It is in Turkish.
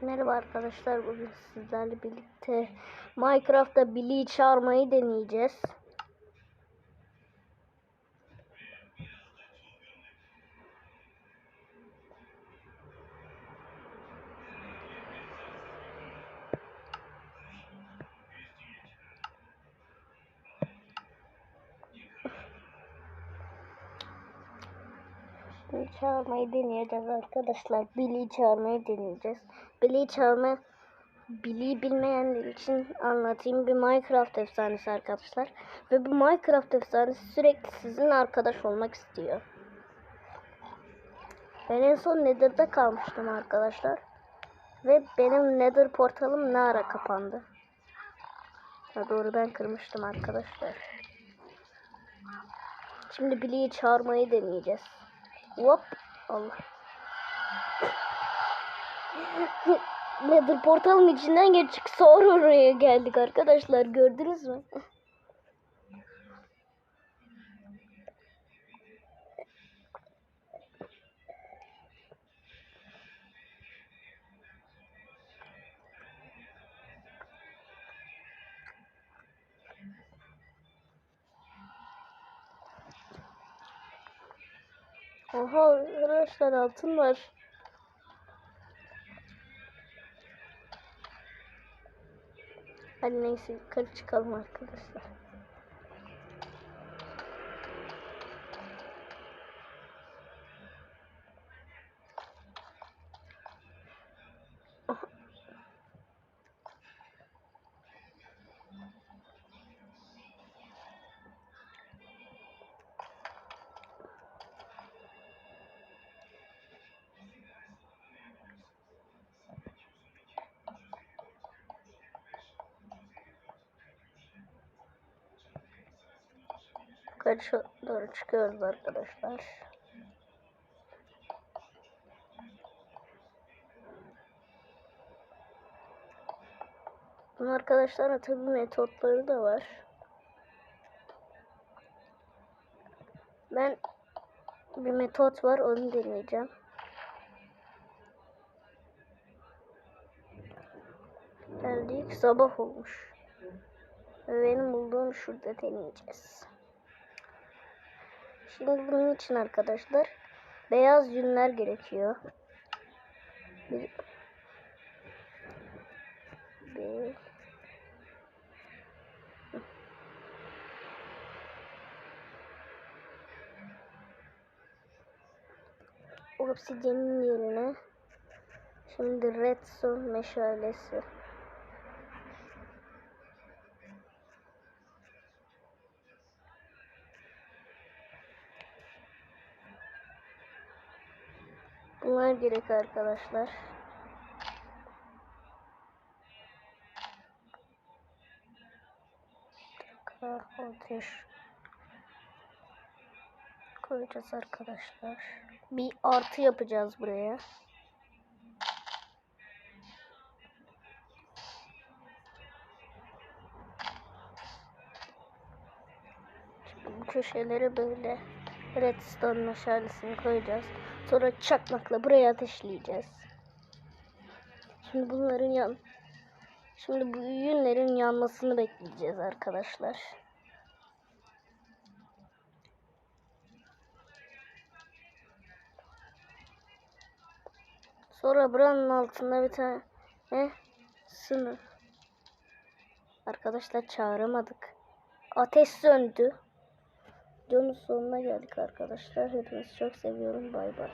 Merhaba arkadaşlar bugün sizlerle birlikte Minecraft'ta Billy'yi çağırmayı deneyeceğiz. Billy'yi çağırmayı deneyeceğiz arkadaşlar. Billy'yi çağırmayı deneyeceğiz. Billy'yi çağırma Billy'yi bilmeyenler için anlatayım. Bir Minecraft efsanesi arkadaşlar. Ve bu Minecraft efsanesi sürekli sizin arkadaş olmak istiyor. Ben en son Nether'da kalmıştım arkadaşlar. Ve benim Nether portalım ne ara kapandı. Ha doğru ben kırmıştım arkadaşlar. Şimdi Billy'yi çağırmayı deneyeceğiz. Hop. Allah. Nether portalın içinden geçtik sonra oraya geldik arkadaşlar gördünüz mü? Oha arkadaşlar altın var. Hadi neyse yukarı çıkalım arkadaşlar. Yukarı doğru çıkıyoruz arkadaşlar. Bunun arkadaşlar tabi metotları da var. Ben bir metot var onu deneyeceğim. Geldik sabah olmuş. Benim bulduğum şurada deneyeceğiz. Şimdi bunun için arkadaşlar beyaz yünler gerekiyor. Bir, bir, obsidianın yerine şimdi redstone meşalesi Bunlar gerek arkadaşlar. Ateş koyacağız arkadaşlar. Bir artı yapacağız buraya. Şimdi bu köşelere böyle redstone meşalesini koyacağız. Sonra çakmakla buraya ateşleyeceğiz. Şimdi bunların yan Şimdi bu yünlerin yanmasını bekleyeceğiz arkadaşlar. Sonra buranın altında bir tane ne? Sınır. Arkadaşlar çağıramadık. Ateş söndü. Videonun sonuna geldik arkadaşlar. Hepinizi çok seviyorum. Bay bay.